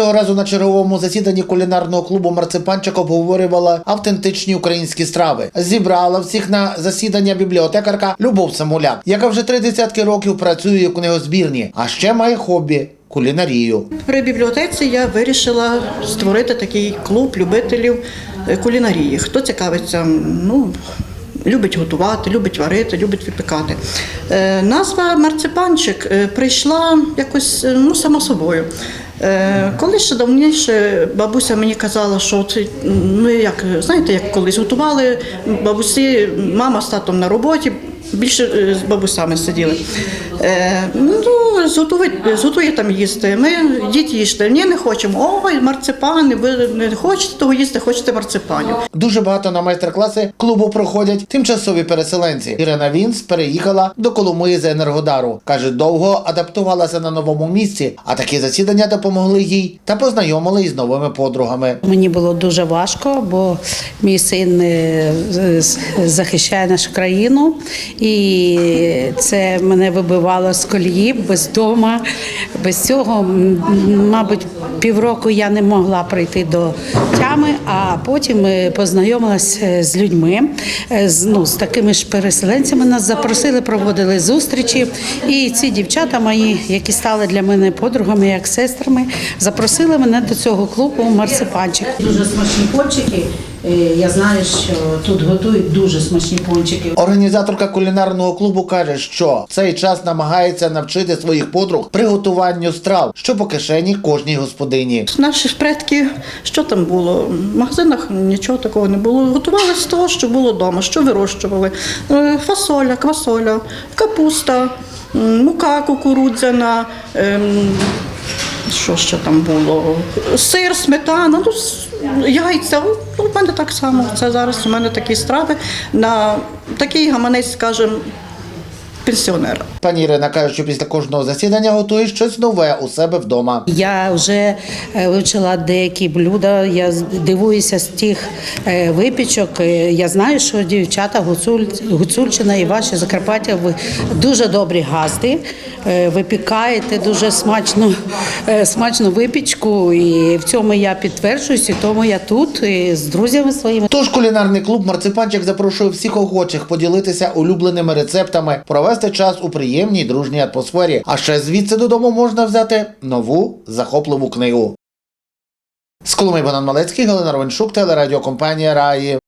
Цього разу на черговому засіданні кулінарного клубу Марципанчик обговорювала автентичні українські страви. Зібрала всіх на засідання бібліотекарка Любов Самуляк, яка вже три десятки років працює у книгозбірні, а ще має хобі кулінарію. При бібліотеці я вирішила створити такий клуб любителів е, кулінарії. Хто цікавиться, ну. Любить готувати, любить варити, любить випікати. Е, назва марципанчик е, прийшла якось ну, само собою. Е, коли ще давніше бабуся мені казала, що це ну як знаєте, як колись готували бабусі, мама з татом на роботі, більше е, з бабусями сиділи. Е, ну, зготує, зготує там їсти. Ми діти їжте. Ні, не хочемо. Ой, марципани, ви не хочете того їсти, хочете марципанів. Дуже багато на майстер-класи клубу проходять тимчасові переселенці. Ірина Вінс переїхала до Коломиї з Енергодару. каже, довго адаптувалася на новому місці, а такі засідання допомогли їй та познайомили із новими подругами. Мені було дуже важко, бо мій син е, захищає нашу країну, і це мене вибивало з колії без дома. Без цього, мабуть, півроку я не могла прийти до тями, а потім е, познайомилася з людьми, е, з, ну, з такими ж переселенцями. Нас запросили, проводили зустрічі. І ці дівчата мої, які стали для мене подругами, як сестрами, запросили мене до цього клубу Марсипанчик. Дуже смачні пончики. Е, Я знаю, що тут готують дуже смачні пончики. Організаторка кулінарного клубу каже, що в цей час намагається навчити своїх подруг приготуванню страв, що по кишені кожній господині. Наші ж предки, що там було? В магазинах нічого такого не було. Готували з того, що було вдома, що вирощували. Е, Фасоля, квасоля, капуста, мука кукурудзяна. Що ще там було? Сир, сметана, ну, яйця. Ну, У мене так само. Це зараз у мене такі страви на такий гаманець, скажімо, пенсіонера. Пані Ірина каже, що після кожного засідання готує щось нове у себе вдома. Я вже е, вивчила деякі блюда. Я дивуюся з тих е, випічок. Е, Я знаю, що дівчата Гуцуль, Гуцульщина і ваші Закарпаття ви дуже добрі газди. Випікаєте дуже смачну, смачну випічку, і в цьому я підтверджуюсь, і тому я тут і з друзями своїми. Тож кулінарний клуб Марципанчик запрошує всіх охочих поділитися улюбленими рецептами, провести час у приємній дружній атмосфері. А ще звідси додому можна взяти нову захопливу книгу. З Коломиї Бонан Малецький, Галина Ровеншук, телерадіокомпанія Раї.